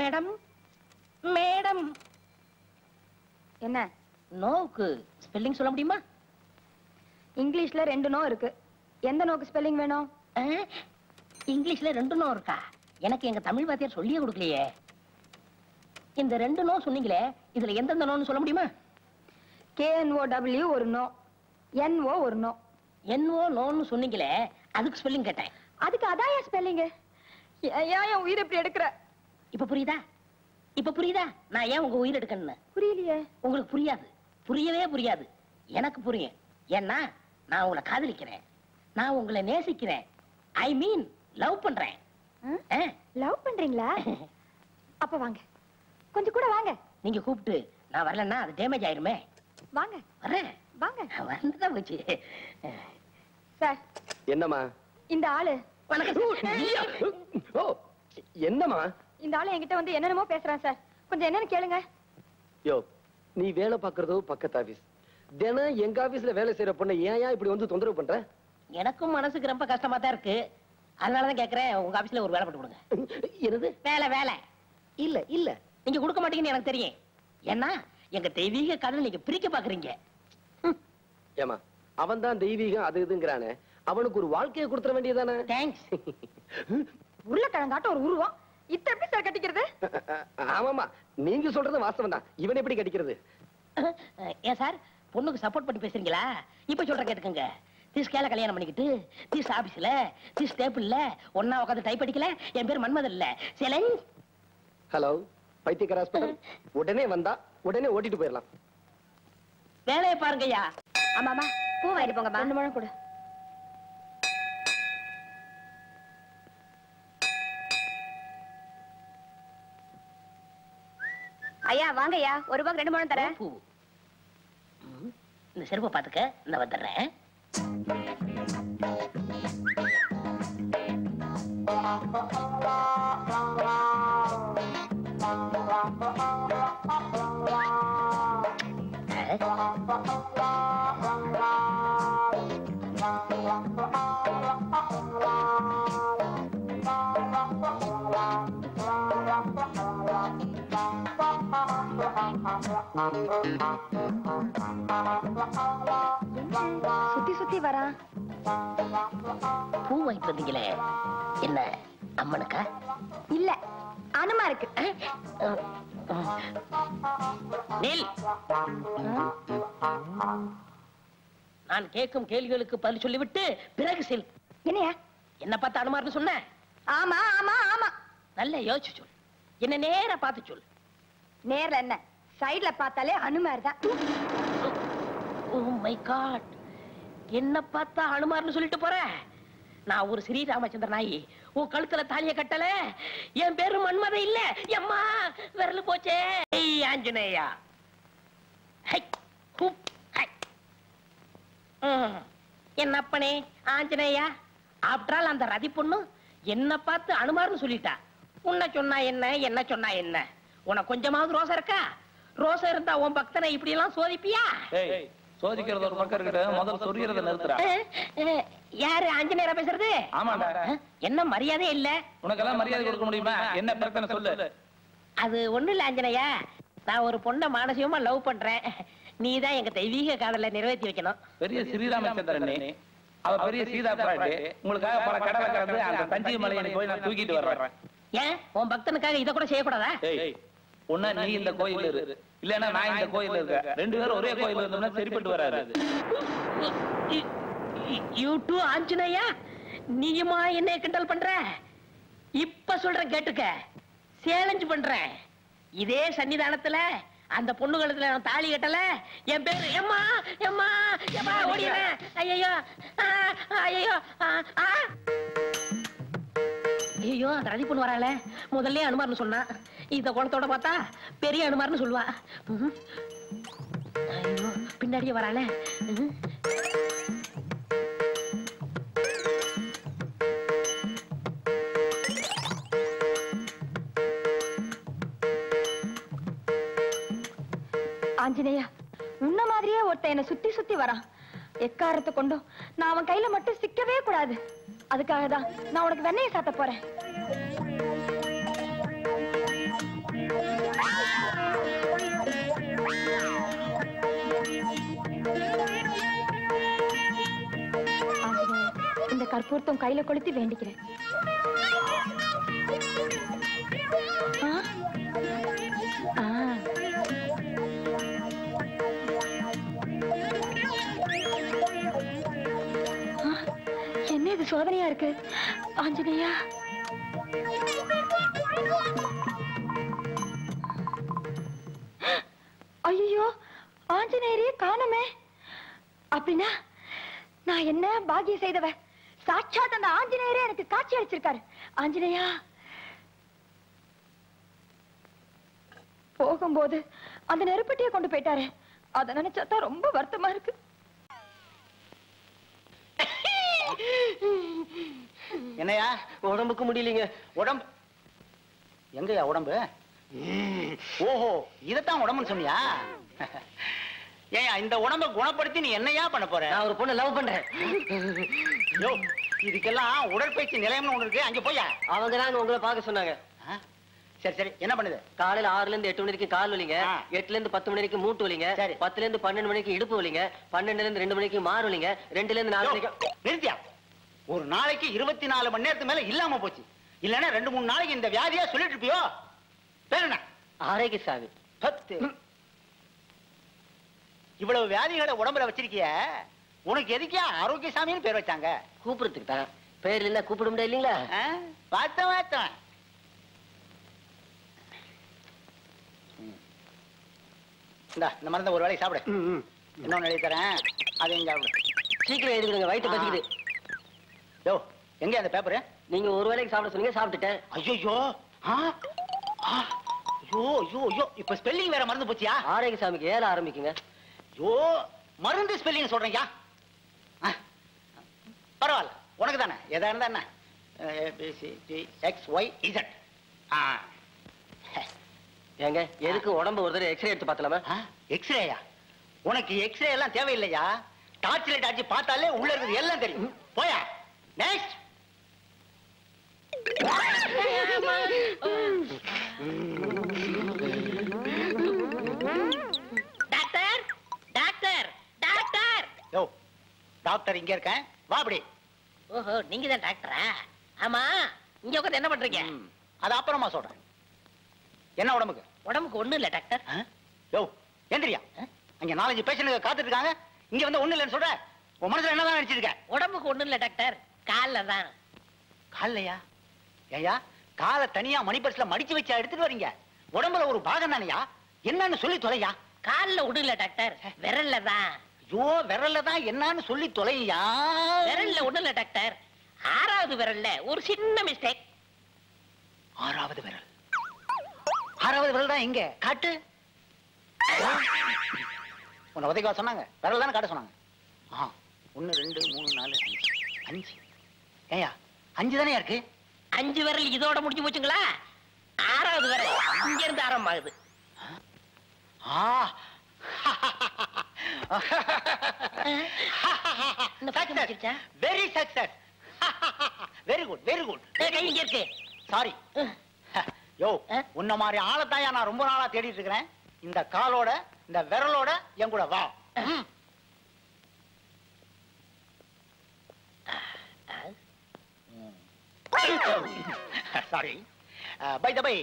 Madam madam. என்ன நோவுக்கு spelling சொல்ல முடியுமா? இங்கிலீஷ்ல ரெண்டு நோ இருக்கு. எந்த நோக்கு ஸ்பெல்லிங் வேணும்? இங்கிலீஷ்ல ரெண்டு நோ இருக்கா? எனக்கு எங்க தமிழ் வாத்தியார் சொல்லியே கொடுக்கலையே. இந்த ரெண்டு நோ சொன்னீங்களே இதுல எந்தெந்த நோன்னு சொல்ல முடியுமா? கேஎன்ஓ டபிள்யூ ஒரு நோ. என்ஓ ஒரு நோ. என்னவோ நோன்னு சொன்னீங்களே அதுக்கு ஸ்பெல்லிங் கேட்டேன். அதுக்கு அதான் ஏன் ஸ்பெல்லிங் ஏன் என் உயிர் இப்படி எடுக்கிற? இப்ப புரியுதா? இப்ப புரியுதா? நான் ஏன் உங்க உயிர் எடுக்கணும்னு? புரியலையே. உங்களுக்கு புரியாது. புரியவே புரியாது. எனக்கு புரியும். ஏன்னா நான் உங்களை காதலிக்கிறேன். நான் உங்களை நேசிக்கிறேன். ஐ மீன் லவ் பண்றேன். லவ் பண்றீங்களா? அப்ப வாங்க. கொஞ்சம் கூட வாங்க. நீங்க கூப்பிட்டு நான் வரலன்னா அது டேமேஜ் ஆயிருமே. வாங்க. வரேன். வாங்க. வந்துதான் போச்சு. சார். என்னம்மா? இந்த ஆளு. வணக்கம். ஓ என்னம்மா? இந்த ஆளு என்கிட்ட வந்து என்னென்னமோ பேசுறான் சார். கொஞ்சம் என்னன்னு கேளுங்க. யோ நீ வேலை பாக்குறதோ பக்கத்து ஆபீஸ். தினம் எங்க ஆபீஸ்ல வேலை செய்யற பொண்ணை ஏன் ஏன் இப்படி வந்து தொந்தரவு பண்ற? எனக்கும் மனசுக்கு ரொம்ப கஷ்டமா தான் இருக்கு. அதனாலதான் கேக்குறேன் உங்க ஆபீஸ்ல ஒரு வேலை போட்டு கொடுங்க. என்னது? வேலை வேலை. இல்ல இல்ல. நீங்க கொடுக்க மாட்டீங்கன்னு எனக்கு தெரியும். ஏன்னா எங்க தெய்வீக காதலை நீங்க பிரிக்க பாக்குறீங்க. ஏமா அவன் தான் தெய்வீகம் அது இதுங்கிறானே. அவனுக்கு ஒரு வாழ்க்கையை கொடுத்துட வேண்டியதானே தேங்க்ஸ் உருளைக்கிழங்காட்ட ஒரு உருவம். இத்த எப்படி சார் கட்டிக்கிறது? ஆமாமா நீங்க சொல்றது வாஸ்தவம் தான். இவன் எப்படி கடிக்கிறது ஏன் சார் பொண்ணுக்கு சப்போர்ட் பண்ணி பேசுறீங்களா? இப்ப சொல்ற கேட்டுக்கங்க. திஸ் கேல கல்யாணம் பண்ணிக்கிட்டு திஸ் ஆபீஸ்ல திஸ் டேபிள்ல ஒன்னா உட்காந்து டைப் அடிக்கல. என் பேர் மன்மதன் இல்ல. சேலஞ்ச் ஹலோ பைத்தியக்கார ஹாஸ்பிட்டல். உடனே வந்தா உடனே ஓட்டிட்டு போயிடலாம். வேலையை பாருங்கய்யா. ஆமாமா பூ வாங்கிட்டு போங்கம்மா. ரெண்டு முழம் கொடு. ஐயா வாங்கய்யா ஒரு ரூபாய்க்கு ரெண்டு மூணு தரேன். பூ இந்த செருப்பை பாத்துக்க இந்த வந்துடுறேன். சுத்தி சுத்தி வரான் பூ வாங்கிட்டு வந்தீங்களே. என்ன அம்மனுக்கா? இல்ல அனுமா இருக்கு. நில். நான் கேட்கும் கேள்விகளுக்கு பதில் சொல்லிவிட்டு பிறகு செல். என்னையா? என்ன பார்த்து அனுமார்னு சொன்ன? ஆமா ஆமா ஆமா. நல்ல யோசிச்சு சொல். என்ன நேரா பார்த்து சொல். நேர்ல என்ன? சைடுல பார்த்தாலே அனுமார் தான். ஓ மை காட் என்ன பார்த்தா அனுமார்னு சொல்லிட்டு போற? நான் ஒரு ஸ்ரீ ராமச்சந்திர நாயி. உன் கழுத்துல தாலிய கட்டல. என் பேரு மன்மதை இல்ல. எம்மா விரலு போச்சே. ஏய், ஆஞ்சநேயா. High, high. என்ன அப்பனே ஆஞ்சநேயா? ஆப்டரால் அந்த ரதி பொண்ணு என்ன பார்த்து அனுமார்னு சொல்லிட்டா. உன்னை சொன்னா என்ன என்ன சொன்னா என்ன? உனக்கு கொஞ்சமாவது ரோசா இருக்கா? ரோசம் இருந்தா உன் பக்தனை இப்படி எல்லாம் சோதிப்பியா? ஏய் சோதிக்கிறது ஒரு பக்கம் இருக்கட்டும் முதல்ல சொரியறத நிறுத்துறா. யாரு ஆஞ்சநேயரா பேசுறது? ஆமாடா என்ன மரியாதை இல்ல. உனக்கெல்லாம் மரியாதை கொடுக்க முடியுமா? என்ன பிரச்சனை சொல்லு. அது ஒண்ணு இல்ல ஆஞ்சநேயா. நான் ஒரு பொண்ணை மானசீகமா லவ் பண்றேன். நீதான் எங்க தெய்வீக காதலை நிறைவேற்றி வைக்கணும். பெரிய ஸ்ரீராமச்சந்திரன். அவ பெரிய சீதா பிராட்டு. உங்களுக்காக பல கடலை கடந்து அந்த தஞ்சை மலையை போய் நான் தூக்கிட்டு வர்றேன் ஏன்? உன் பக்தனுக்காக இதை கூட செய்யக்கூடாதா? ஏய் ஒன்னா நீ இந்த கோயில் இரு. இல்லன்னா நான் இந்த கோயில் இருக்க ரெண்டு பேரும் ஒரே கோயில் இருந்தோம்னா சரிப்பட்டு வராது. You too Anjaneya. நீயுமா என்ன கிண்டல் பண்ற? இப்ப சொல்றேன் கேட்டுக்க. சேலஞ்ச் பண்றேன் இதே சன்னிதானத்துல அந்த பொண்ணு கழுத்துல நான் தாலி கட்டல. என் பேரு எம்மா எம்மா எம்மா ஓடிடுறேன். ஐயோ ஐயோ ஐயோ அந்த ரதி பொண்ணு வராளே. முதல்ல அனுமார்னு சொன்னா. இந்த குளத்தோட பார்த்தா பெரிய அனுமார்னு சொல்லுவா. ஐயோ பின்னாடியே வராளே. ஆஞ்சநேயா உன்ன மாதிரியே ஒருத்தன் என்ன சுத்தி சுத்தி வரான். எக்காரத்தை கொண்டும் நான் அவன் கையில மட்டும் சிக்கவே கூடாது. அதுக்காக தான் நான் உனக்கு வெண்ணையை சாத்த போறேன். இந்த கற்பூரத்தம் கையில கொளுத்தி வேண்டிக்கிறேன். என்ன இது சோதனையா இருக்கு? ஆஞ்சநேயா? பாக்கியம் செய்தவ சாட்சாத் அந்த ஆஞ்சநேயரே எனக்கு காட்சி அளிச்சிருக்காரு. ஆஞ்சநேயா! போகும்போது அந்த நெருப்பட்டியை கொண்டு போயிட்டாரு. அதை நினைச்சாதான் ரொம்ப வருத்தமா இருக்கு. என்னையா உடம்புக்கு முடியலீங்க. உடம்பு. எங்கயா உடம்பு? ஓஹோ இதத்தான் உடம்புன்னு சொன்னியா? ஏயா இந்த உடம்ப குணப்படுத்தி நீ என்னையா பண்ண போற? நான் ஒரு பொண்ணை லவ் பண்றேன். யோ இதுக்கெல்லாம் உடற்பயிற்சி நிலையம்னு ஒண்ணு இருக்கு. அங்க போயா அவங்க தான் உங்களை பார்க்க சொன்னாங்க? சரி சரி. என்ன பண்ணுது? காலையில ஆறுல இருந்து எட்டு மணி வரைக்கும் கால் வலிங்க. எட்டுல இருந்து பத்து மணி வரைக்கும் மூட்டு வலிங்க. சரி. பத்துல இருந்து பன்னெண்டு மணிக்கு இடுப்பு வலிங்க. பன்னெண்டுல இருந்து ரெண்டு மணிக்கு மாறு வலிங்க. ரெண்டுல இருந்து நாலு வரைக்கும் நிறுத்தியா? ஒரு நாளைக்கு இருபத்தி நாலு மணி நேரத்துக்கு மேல இல்லாம போச்சு. இல்லன்னா ரெண்டு மூணு நாளைக்கு இந்த வியாதியா சொல்லிட்டு இருப்பியோ? பேர் என்ன? ஆரோக்கிய சாமி பத்து. இவ்வளவு வியாதிகளை உடம்புல வச்சிருக்கிய? உனக்கு எதுக்கே ஆரோக்கியசாமின்னு பேர் வச்சாங்க? கூப்பிடுறதுக்கு தான் பேர் இல்ல கூப்பிட முடியாது இல்லீங்களா? பார்த்தேன் பார்த்தேன். இந்தா இந்த மருந்த ஒரு வேலைக்கு சாப்பிடு. இன்னொன்னு எழுதி தரேன்? அதையும் சாப்பிடு சீக்கிரம் எழுதிடுங்க வயிற்று. பசிக்குது. யோ எங்க அந்த பேப்பரு நீங்க ஒரு வேளைக்கு சாப்பிட சொன்னீங்க சாப்பிட்டுட்டேன். ஐயோ ஐயோ ஐயோ ஐயோ. இப்ப ஸ்பெல்லிங் வேற மறந்து போச்சியா? ஆரோக்கிய சாமிக்கு ஏற ஆரம்பிக்குங்க. ஐயோ மருந்து ஸ்பெல்லிங் சொல்றேன்யா ஆ, பரவாயில்ல உனக்கு தானே? எதா இருந்தா என்ன? X Y Z. ஆ. ஏங்க எதுக்கு உடம்பு ஒரு தடவை எக்ஸ்ரே எடுத்து பார்த்தலாமா? எக்ஸ்ரேயா? உனக்கு எக்ஸ்ரே எல்லாம் தேவையில்லையா? டார்ச் லைட் அடிச்சு பார்த்தாலே உள்ள இருக்கிறது எல்லாம் தெரியும். போயா நெக்ஸ்ட் டாக்டர் இங்க இருக்கேன். வா அப்படி. ஓஹோ நீங்க தான் டாக்டரா? ஆமா இங்க உட்காந்து என்ன பண்றீங்க? அது அப்புறமா சொல்றேன். என்ன உடம்புக்கு? உடம்புக்கு ஒண்ணும் இல்ல டாக்டர்? யோ எந்திரியா அங்க நாலஞ்சு பேஷண்ட் காத்துட்டு இருக்காங்க இங்க வந்து ஒண்ணு இல்லைன்னு சொல்ற. உன் மனசுல என்னதான் நினைச்சிருக்க உடம்புக்கு ஒண்ணும் இல்ல டாக்டர். கால்ல தான். காலையா ஏயா காலை தனியா மணி பர்ஸ்ல மடிச்சு வச்சா எடுத்துட்டு வரீங்க. உடம்புல ஒரு பாகம் தானையா என்னன்னு சொல்லி தொலையா? கால்ல இல்ல டாக்டர். விரல்ல தான். ஐயோ விரல்ல தான் என்னன்னு சொல்லி தொலையா? விரல்ல ஒண்ணும் இல்ல டாக்டர். ஆறாவது விரல்ல ஒரு சின்ன மிஸ்டேக் ஆறாவது விரல். ஆறாவது விரல் தான் எங்க காட்டு. உன்னை உதைக்கவா சொன்னாங்க. விரல் தானே காட்ட சொன்னாங்க. ஆ ஒன்னு ரெண்டு மூணு நாலு அஞ்சு. அஞ்சு. ஏயா அஞ்சு தானே இருக்கு? அஞ்சு விரல் இதோட முடிஞ்சு போச்சுங்களா? ஆறாவது விரல் இங்க இருந்து ஆரம்பமாகுது. ஆ. Very success very good very good இங்க இருக்கு. சாரி யோ? உன்ன மாதிரி ஆளத்தாயா நான் ரொம்ப நாளா தேடிட்டு இருக்கிறேன். இந்த காலோட இந்த விரலோட என் கூட வா. சாரி பை த பை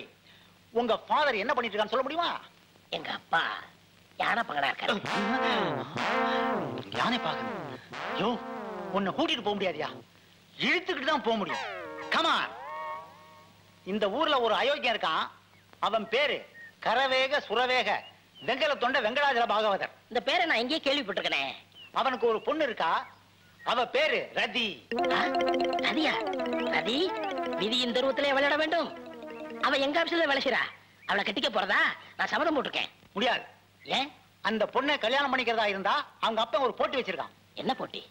உங்க ஃபாதர் என்ன பண்ணிட்டு இருக்கான்னு சொல்ல முடியுமா? எங்க அப்பா. யானை பங்கனா இருக்காரு யானை பார்க்கணும் யோ உன்னை கூட்டிட்டு போக முடியாதியா? இழுத்துக்கிட்டு தான் போக முடியும். கமா இந்த ஊர்ல ஒரு அயோக்கியம் இருக்கான். அவன் பேரு கரவேக சுரவேக. வெங்கல தொண்ட வெங்கடாஜல பாகவதர். இந்த பேரை நான் எங்கேயே கேள்விப்பட்டிருக்கேனே. அவனுக்கு ஒரு பொண்ணு இருக்கா? அவ பேரு ரதி? ரதியா? ரதி விதியின் தருவத்திலே விளையாட வேண்டும். அவ எங்க ஆபீஸ்ல வேலை செய்றா? அவளை கட்டிக்க போறதா? நான் சபதம் போட்டிருக்கேன். முடியாது. ஏன்? அந்த பொண்ணை கல்யாணம் பண்ணிக்கிறதா இருந்தா அவங்க அப்பா ஒரு போட்டி வச்சிருக்கான். என்ன போட்டி?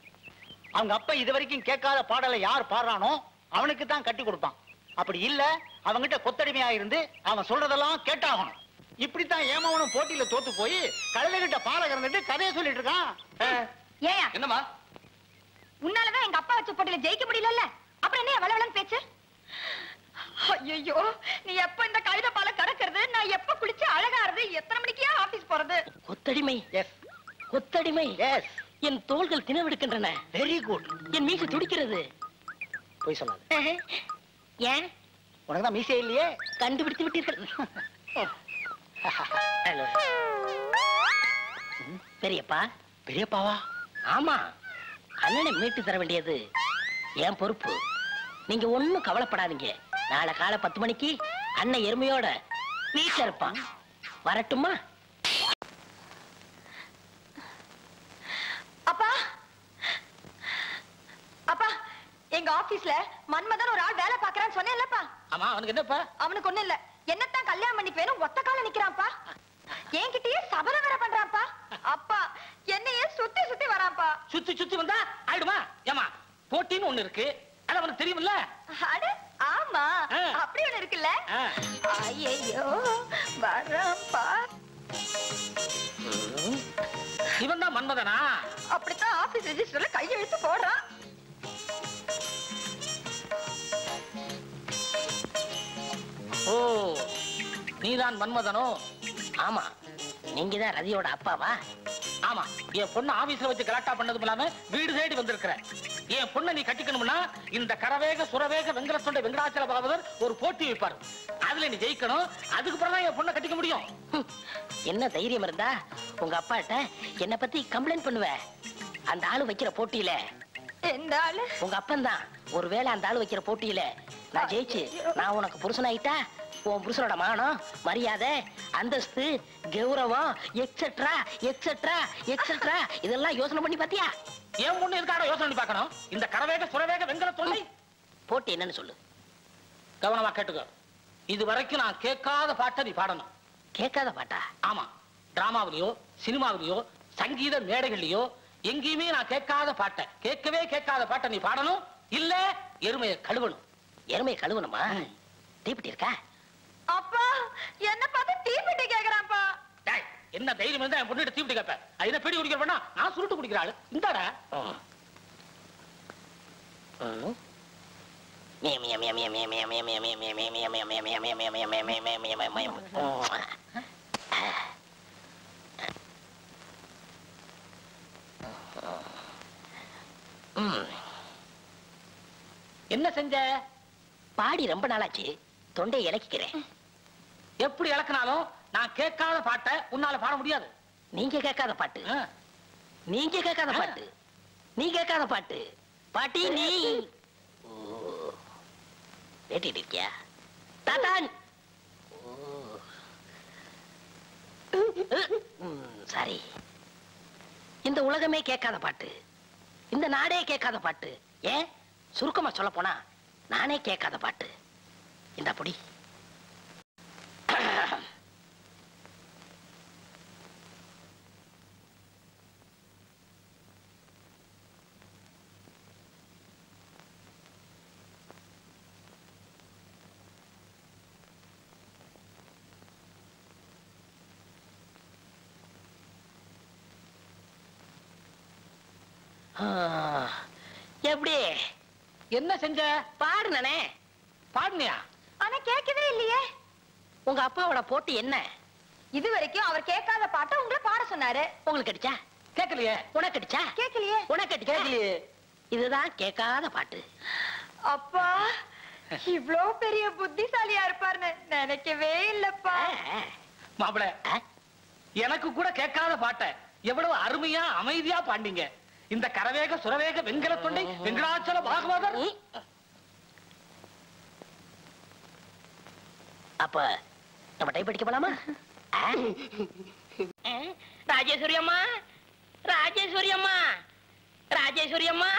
அவங்க அப்பா இது வரைக்கும் கேட்காத பாடலை யார் பாடுறானோ அவனுக்கு தான் கட்டி கொடுப்பான். அப்படி இல்ல அவங்கிட்ட கொத்தடிமையா இருந்து அவன் சொல்றதெல்லாம் கேட்டாகணும். இப்படித்தான் ஏமாவனும் போட்டியில தோத்து போய் கழுதைகிட்ட பாலை கறந்துட்டு கதையை சொல்லிட்டு இருக்கான். ஏயா. என்னம்மா? உன்னாலதான் எங்க அப்பா வச்ச போட்டியில ஜெயிக்க முடியலல்ல. அப்புறம் என்ன வளவளன்னு பேச்சு? ஐயோ நீ எப்ப இந்த கழுத பால கடக்கிறது நான் எப்ப குளிச்சு அழகாறது எத்தனை மணிக்கே ஆபீஸ் போறது கொத்தடிமை. எஸ் கொத்தடிமை. எஸ் என் தோள்கள் தினவெடுக்கின்றன வெரி குட் என் மீசை துடிக்கிறது. போய் சொல்லாது. ஏன்? உனக்கு தான் மீசே இல்லையே? கண்டுபிடித்து விட்டீர்கள். பெரியப்பா. பெரியப்பாவா? ஆமா. அண்ணனை மீட்டு தர வேண்டியது என் பொறுப்பு. நீங்க ஒண்ணும் கவலைப்படாதீங்க. நாளை காலை பத்து மணிக்கு அண்ணன் எருமையோட வீட்டுல இருப்பான். வரட்டுமா அப்பா அப்பா எங்க ஆபீஸ்ல மன்மதன் ஒரு ஆள் வேலை பாக்குறான்னு சொன்னேன்லப்பா. ஆமா அவனுக்கு என்னப்பா? அவனுக்கு ஒண்ணு இல்ல. என்னத்தான் கல்யாணம் பண்ணிக்குவேன்னு ஒத்த கால நிக்கிறான்ப்பா. என்கிட்டயே சபத வேற பண்றான்ப்பா. அப்பா என்னையே சுத்தி சுத்தி வரான்ப்பா. சுத்தி சுத்தி வந்தா ஆயிடுமா? ஏமா போட்டின்னு ஒண்ணு இருக்கு. அது அவனுக்கு தெரியுமில்ல? அட ஆமா. அப்படி ஒண்ணு இருக்குல்ல. ஐயோ வரான்ப்பா. இவன் தான் மன்மதனா? அப்படித்தான் ஆபீஸ் ரெஜிஸ்டர்ல கையெழுத்து போடுறான். நீதான் மன்மதனோ? ஆமா நீங்க தான் ரதியோட அப்பாவா? ஆமா என் பொண்ணு ஆபீஸ்ல வச்சு கலாட்டா பண்ணதும் இல்லாம வீடு தேடி வந்திருக்கிற. என் பொண்ணை நீ கட்டிக்கணும்னா இந்த கரவேக சுரவேக வெங்கடத்தொண்டை வெங்கடாச்சல பாகவதர் ஒரு போட்டி வைப்பாரு. அதுல நீ ஜெயிக்கணும் அதுக்கு பிறகு தான் என் பொண்ணை கட்டிக்க முடியும். என்ன தைரியம் இருந்தா உங்க அப்பாட்ட என்ன பத்தி கம்ப்ளைண்ட் பண்ணுவ? அந்த ஆளு வைக்கிற போட்டியில. எந்த ஆளு? உங்க அப்பன் தான் ஒருவேளை அந்த ஆளு வைக்கிற போட்டியில நான் ஜெயிச்சு நான் உனக்கு புருஷனாயிட்டா உன் புருஷனோட மானம் மரியாதை அந்தஸ்து கௌரவம் எக்ஸெட்ரா எக்ஸெட்ரா எக்ஸெட்ரா இதெல்லாம் யோசனை பண்ணி பாத்தியா என் பொண்ணு எதுக்காக யோசனை பண்ணி பார்க்கணும்? இந்த கரவேக சுரவேக வெங்கடத்தொண்டை போட்டி என்னன்னு சொல்லு. கவனமா கேட்டுக்கோ. இது வரைக்கும் நான் கேட்காத பாட்டை நீ பாடணும். கேட்காத பாட்டா? ஆமா. டிராமாவிலயோ சினிமாவிலயோ சங்கீத மேடைகள்லயோ எங்கேயுமே நான் கேட்காத பாட்டை கேட்கவே கேட்காத பாட்டை நீ பாடணும். இல்ல எருமையை கழுவணும். எருமையை கழுவணுமா? தீப்பிட்டி இருக்கா? அப்பா என்ன பாத்து தீப்பிட்டி கேக்குறான்ப்பா டேய் என்ன தைரியம் இருந்தா என் பொண்ணுகிட்ட தீப்பிட்டி கேப்ப அது என்ன பீடி குடிக்கிற நான் சுருட்டு குடிக்கிற ஆளு இந்தாடா என்ன செஞ்ச பாடி ரொம்ப நாளாச்சு தொண்டை இலக்கிக்கிறேன் எப்படி இழக்கினாலும் நான் கேட்காத பாட்டை உன்னால பாட முடியாது. நீங்க கேட்காத பாட்டு. நீங்க கேட்காத. பாட்டு. நீ கேட்காத பாட்டு. பாட்டி நீ. வேட்டிட்டு இருக்கியா? தாத்தான். சரி. இந்த உலகமே கேட்காத பாட்டு. இந்த நாடே கேட்காத பாட்டு. ஏன்? சுருக்கமா சொல்ல போனா நானே கேட்காத பாட்டு. இந்த புடி. எப்படி? என்ன செஞ்ச? பாடுனனே. பாடுனியா? ஆனா கேட்கவே இல்லையே. உங்க அப்பாவோட போட்டி என்ன? இது வரைக்கும் அவர் கேட்காத பாட்டை உங்களை பாட சொன்னாரு. உங்களுக்கு அடிச்சா? கேட்கலையே. உனக்கு அடிச்சா? கேட்கலையே. உனக்கு அடிச்சா? இதுதான் கேட்காத பாட்டு. அப்பா இவ்ளோ பெரிய புத்திசாலியா இருப்பாருன்னு நினைக்கவே இல்லப்பா. மாப்பிள எனக்கு கூட கேட்காத பாட்டை எவ்வளவு அருமையா அமைதியா பாண்டிங்க இந்த கரவேக சுரவேக வெங்கல தொண்டை வெங்கடாச்சல பாகவதர். அப்ப நம்ம டைப் அடிக்க போலாமா? ராஜேஸ்வரி அம்மா ராஜேஸ்வரி அம்மா ராஜேஸ்வரி அம்மா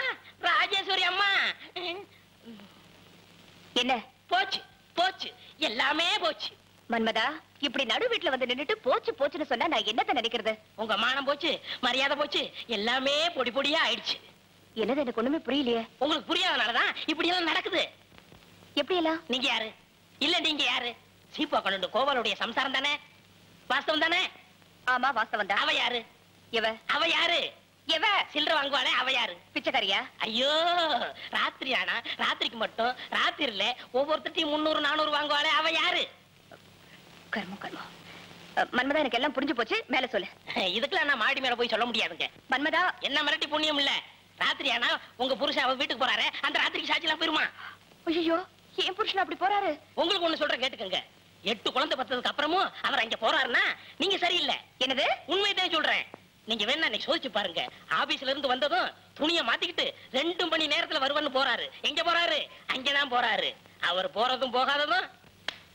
ராஜேஸ்வரி அம்மா என்ன? போச்சு போச்சு. எல்லாமே போச்சு. மன்மதா இப்படி நடு வீட்டுல வந்து நின்னுட்டு போச்சு போச்சுன்னு சொன்னா நான் என்னத்த நினைக்கிறது? உங்க மானம் போச்சு மரியாதை போச்சு எல்லாமே பொடி பொடியா ஆயிடுச்சு. என்னது எனக்கு ஒண்ணுமே புரியலையே. உங்களுக்கு புரியாதனாலதான் இப்படி எல்லாம் நடக்குது. எப்படி எல்லாம் நீங்க யாரு? இல்ல நீங்க யாரு? சீப்பா கொண்டு கோபாலுடைய சம்சாரம் தானே? வாஸ்தவம் தானே? ஆமா வாஸ்தவம் தான். அவ யாரு? இவ அவ யாரு? எவ? சில்லற வாங்குவாளே அவ யாரு? பிச்சைக்காரியா? ஐயோ ராத்திரி ஆனா ராத்திரிக்கு மட்டும் ராத்திரில ஒவ்வொருத்தட்டையும் முந்நூறு நானூறு வாங்குவாளே அவ யாரு? கர்மம் கர்மம் மன்மதா எனக்கு எல்லாம் புரிஞ்சு போச்சு. மேல சொல்லு. இதுக்கெல்லாம் நான் மாடி மேல போய் சொல்ல முடியாதுங்க. மன்மதா. என்ன மிரட்டி புண்ணியம் இல்ல. ராத்திரி ஆனா உங்க புருஷன் அவ வீட்டுக்கு போறாரு. அந்த ராத்திரிக்கு சாட்சியெல்லாம் போயிருமா? ஐயோ என் புருஷன் அப்படி போறாரு? உங்களுக்கு ஒண்ணு சொல்றேன் கேட்டுக்கங்க. எட்டு குழந்தை பத்ததுக்கு அப்புறமும் அவர் அங்க போறாருன்னா நீங்க சரியில்லை. என்னது? உண்மைதான் சொல்றேன். நீங்க வேணா இன்னைக்கு சோதிச்சு பாருங்க. ஆபீஸ்ல இருந்து வந்ததும் துணிய மாத்திக்கிட்டு ரெண்டு மணி நேரத்துல வருவன்னு போறாரு. எங்க போறாரு? அங்கதான் போறாரு. அவர் போறதும் போகாததும்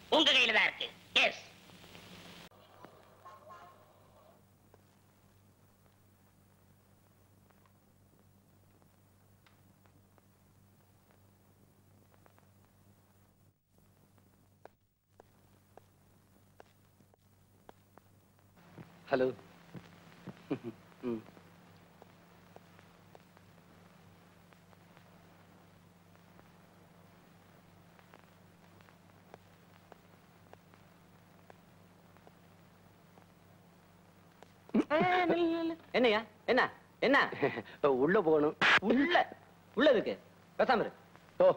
உங்க கையில தான் இருக்கு. Yes hello. ம் என்னய்யா என்ன? என்ன? உள்ள போகணும். உள்ள. உள்ளதுக்கு பேசாம ஓ.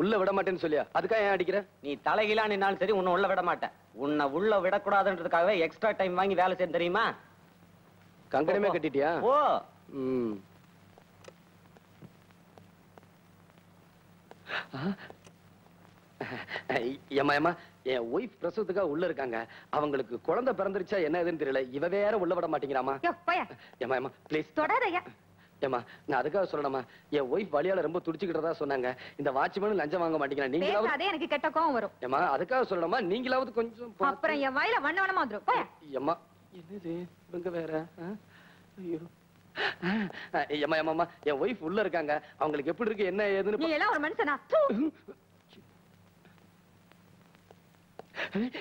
உள்ள விட மாட்டேன்னு சொல்லியா? அதுக்காக ஏன் அடிக்கிற? நீ தலைகீழா நின்னாலும் சரி உன்னை உள்ள விட மாட்டேன். உன்னை உள்ள விடக்கூடாதுன்றதுக்காகவே எக்ஸ்ட்ரா டைம் வாங்கி வேலை செய்ய தெரியுமா? கங்கணமே கட்டிட்டியா? ஓ ம். ஏமா ஏமா என் ஒய்ஃப் பிரசவத்துக்காக உள்ள இருக்காங்க. அவங்களுக்கு குழந்தை பிறந்துருச்சா என்ன ஏதுன்னு தெரியல. இவ வேற உள்ள விட மாட்டேங்கிறாமா ஏமா ஏமா ப்ளீஸ் தொடாதயா ஏமா நான் அதுக்காக சொல்லணுமா என் ஒய்ஃப் வழியால ரொம்ப துடிச்சுக்கிட்டதா சொன்னாங்க. இந்த வாட்ச்மேன் லஞ்சம் வாங்க மாட்டேங்கிறேன் நீங்களாவது எனக்கு கெட்ட கோவம் வரும். ஏமா அதுக்காக சொல்லணுமா நீங்களாவது கொஞ்சம் அப்புறம் என் வாயில வண்ண வண்ணமா வந்துரும். ஏம்மா என்னது? இவங்க வேற ஆ? ஐயோ. ஆ, ஏம்மா ஏம்மா என் ஒய்ஃப் உள்ள இருக்காங்க. அவங்களுக்கு எப்படி இருக்கு என்ன ஏதுன்னு நீ பா- எல்லாம் ஒரு மனுஷனா? தூ.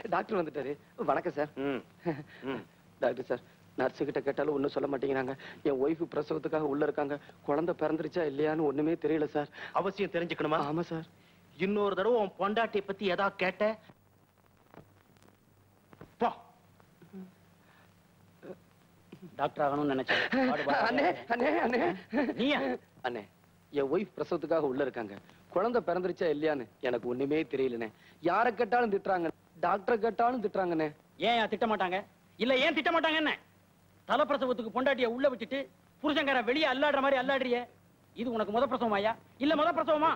டாக்டர் வந்துட்டாரு. வணக்கம் சார். Doctor sir. நர்ஸ் கிட்ட கேட்டாலும் ஒண்ணும் சொல்ல மாட்டேங்கிறாங்க. என் ஒய்ஃப் பிரசவத்துக்காக உள்ள இருக்காங்க. குழந்தை பிறந்துருச்சா இல்லையான்னு ஒண்ணுமே தெரியல சார் அவசியம் தெரிஞ்சுக்கணுமா? ஆமா சார் இன்னொரு தடவை உன் பொண்டாட்டிய பத்தி ஏதா கேட்ட? போ. டாக்டர் ஆகணும்னு நினைச்சேன்? அண்ணே என் ஒய்ஃப் பிரசவத்துக்காக உள்ள இருக்காங்க. குழந்தை பிறந்துருச்சா இல்லையான்னு எனக்கு ஒண்ணுமே தெரியலண்ணே. யாரை கேட்டாலும் திட்டுறாங்க. டாக்டரை கேட்டாலும் திட்டுறாங்கண்ணே. ஏன் திட்ட மாட்டாங்க? இல்ல ஏன் திட்ட மாட்டாங்க என்ன? தலப்பிரசவத்துக்கு பொண்டாட்டிய உள்ள விட்டுட்டு புருஷங்கார வெளியே அல்லாடுற மாதிரி அல்லாடுறிய? இது உனக்கு முத பிரசவமாயா இல்ல முத பிரசவமா?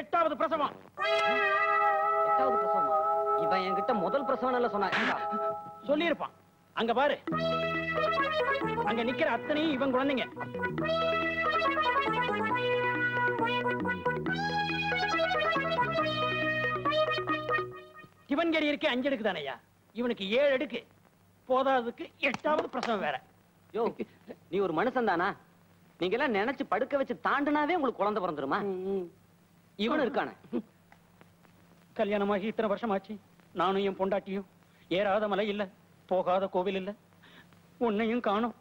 எட்டாவது பிரசவம்? எட்டாவது பிரசவமா? இவன் என்கிட்ட முதல் பிரசவம் இல்ல சொன்னா சொல்லியிருப்பான். அங்க பாரு. அங்க நிக்கிற அத்தனையும் இவன் குழந்தைங்க. சிவன்கரி இருக்கே அஞ்சு அடுக்கு தானையா இவனுக்கு ஏழு அடுக்கு போதாததுக்கு எட்டாவது பிரசவம் வேற. யோ நீ ஒரு மனுஷன் தானா? நீங்க எல்லாம் நினைச்சு படுக்க வச்சு தாண்டுனாவே உங்களுக்கு குழந்தை பிறந்துருமா? இவனு இருக்கானே. கல்யாணமாகி இத்தனை வருஷம் ஆச்சு நானும் என் பொண்டாட்டியும். ஏறாத மலை இல்ல போகாத கோவில் இல்ல. உன்னையும் காணும்.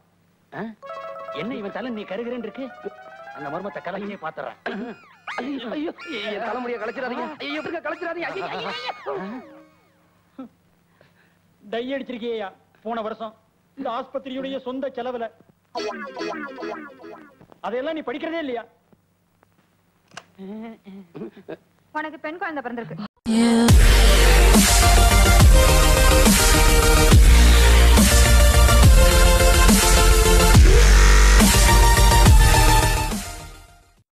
என்ன இவன் தலை நீ கருகிறேன் இருக்கு அந்த மர்மத்தை கலையே பாத்துறேன் ஐயோ தலைமுடிய கலைச்சிடாதீங்க. ஐயோ கலைச்சிடாதீங்க. டை அடிச்சிருக்கியா போன வருஷம். இந்த ஆஸ்பத்திரியுடைய சொந்த செலவுல. அதையெல்லாம் நீ படிக்கிறதே இல்லையா? உனக்கு பெண் குழந்தை பிறந்திருக்கு.